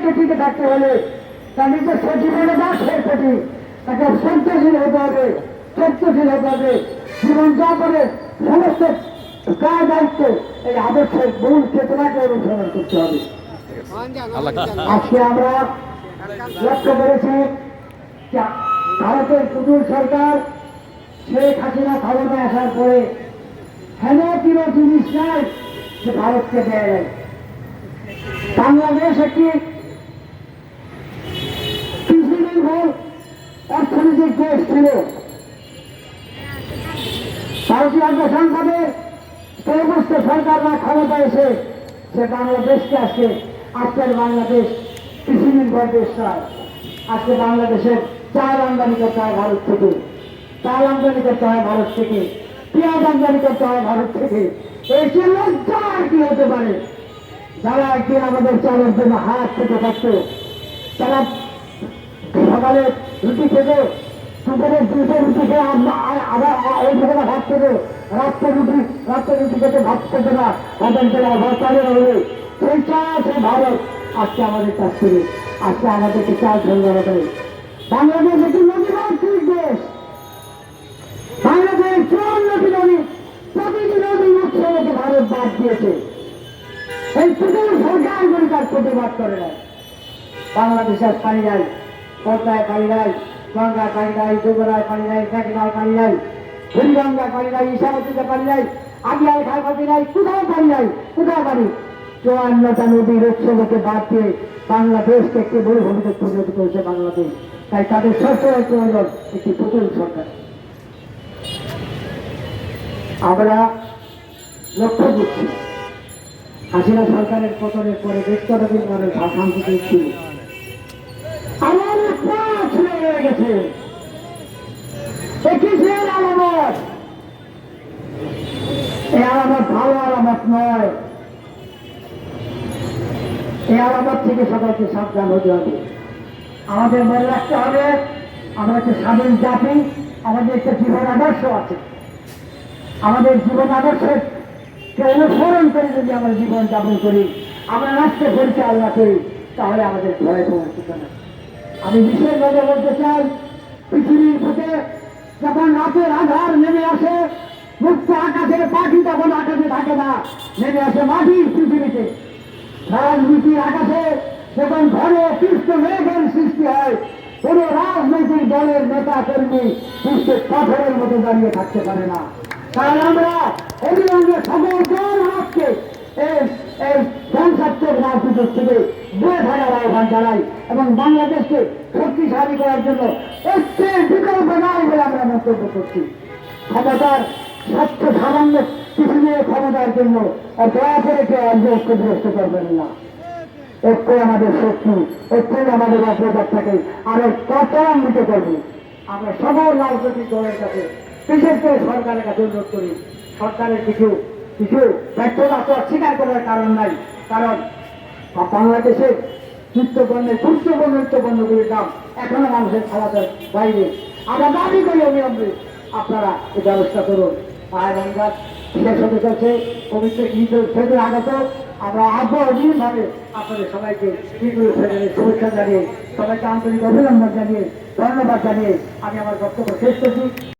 রাষ্ট্রে টিকে থাকতে হলে তার নিজস্ব জীবনে বাসের প্রতি তাকে সন্ত্রাসীল হতে হবে সত্যশীল হতে হবে। জীবনযাপনের সমস্ত কাজ দায়িত্ব, এই আদর্শের মূল চেতনাকে অনুসরণ করতে হবে। আজকে আমরা লক্ষ্য করেছি ভারতের পুতুল সরকার শেখ হাসিনা ক্ষমতায় আসার পরে হেন কোনো জিনিস নাই যে ভারতকে দেয় বাংলাদেশ একটি দেশ ছিল। ভারতীয় সংসদে সমস্ত সরকাররা ক্ষমতা এসে সে বাংলাদেশকে আজকে আজকের বাংলাদেশ কৃষি নির্ভর দেশ আজকে বাংলাদেশের চাল আমদানি করতে হয় ভারত থেকে। চাল আমদানি করতে হয় ভারত থেকে। পেঁয়াজ আমদানি করতে হয় ভারত থেকে। এই যে লজ্জা কি হতে পারে? যারা একদিন আমাদের চালের জন্য হাত থেকে থাকতো, তারা সকালে রুটি খেতে আবার এই দুপুরে ভাত রাত্রে রুটি রাত্রে রুটি খেতে ভাত না চাল ভারত আজকে আমাদের আজকে করে বাংলাদেশ একটি নদীমাতৃক দেশ। বাংলাদেশ প্রতিটি নদী ভারত বাদ দিয়েছে। এই প্রথম সরকারগুলি তার প্রতিবাদ করে না। বাংলাদেশের পানি নাই, পদ্মায় পানি গঙ্গায় পানি নাই যমুনায় পানি নাই মেঘনায় পানি নাই বুড়িগঙ্গায় পানি নাই ঈশাবতীতে পানি নাই আদিয়ায় খালপাতি নাই, কোথাও পানি নাই, কোথাও পানি চুয়ান্নটা নদীর উৎসবকে বাদ দিয়ে বাংলাদেশকে একটি পরিণত করেছে বাংলাদেশ। তাই তাদের প্রয়োজন একটি পুতুল সরকার। আমরা লক্ষ্য করছি। হাসিনা সরকারের পতনের পরে কতদিন পরে শান্তিতে ছিল থেকে সকলকে সাবধান হতে হবে। আমাদের মনে রাখতে হবে, আমরা একটা স্বাধীন জাতি, আমাদের একটা জীবন আদর্শ আছে। আমাদের জীবন আদর্শের কে অনুসরণ করে যদি আমরা জীবন যাপন করি, আমরা রাষ্ট্র পরিচালনা করি, তাহলে আমাদের ভয় পৌঁছতে না আমি বিশেষভাবে বলতে চাই, পৃথিবীর বুকে যখন রাতের আধার নেমে আসে, মুক্ত আকাশে পাখি তখন আকাশে থাকে না, নেমে আসে মাটির পৃথিবীতে। রাজনীতির আকাশে যখন ঘরে কৃষ্ণ মেঘের সৃষ্টি হয়, কোন রাজনৈতিক দলের নেতা কর্মী বিশ্বের পাথরের মতো দাঁড়িয়ে থাকতে পারে না। কারণ আমরা অবিলম্বে সকল জন হাতকে এই সংসাত্মক রাজনীতির থেকে আহ্বান জানাই এবং বাংলাদেশকে শক্তিশালী করার জন্য বিকল্প নাই বলে আমরা মন্তব্য করছি। ক্ষমতার স্বচ্ছ সামান্য কিছু নিয়ে ক্ষমতার জন্য আর দয়া করে কেউ বিরস্ত করবেন না। একটু আমাদের শক্তি, একটু আমাদের অগ্রগত থাকে আরও ত্বরান্বিত করবে। আমরা সকল রাজনৈতিক দলের কাছে, বিশেষ করে সরকারের কাছে অনুরোধ করি। সরকারের কিছু কিছু ব্যর্থতা তো অস্বীকার করার কারণ নাই। কারণ বাংলাদেশের নিত্যপণ্যের গুরুত্বপূর্ণ নিত্যপণ্যগুলির দাম এখনও মানুষের খাওয়াতে বাইরে। আমরা দাবি করি অবিলম্বে আপনারা এই ব্যবস্থা করুন। আর আমরা শেষ হতে চলছে। পবিত্র ঈদ উল ফিতর আগত। আমরা আগ্রহীনভাবে আপনাদের সবাইকে ফিতরের শুভেচ্ছা জানিয়ে, সবাইকে আন্তরিক অভিনন্দন জানিয়ে, ধন্যবাদ জানিয়ে আমি আমার বক্তব্য শেষ করছি।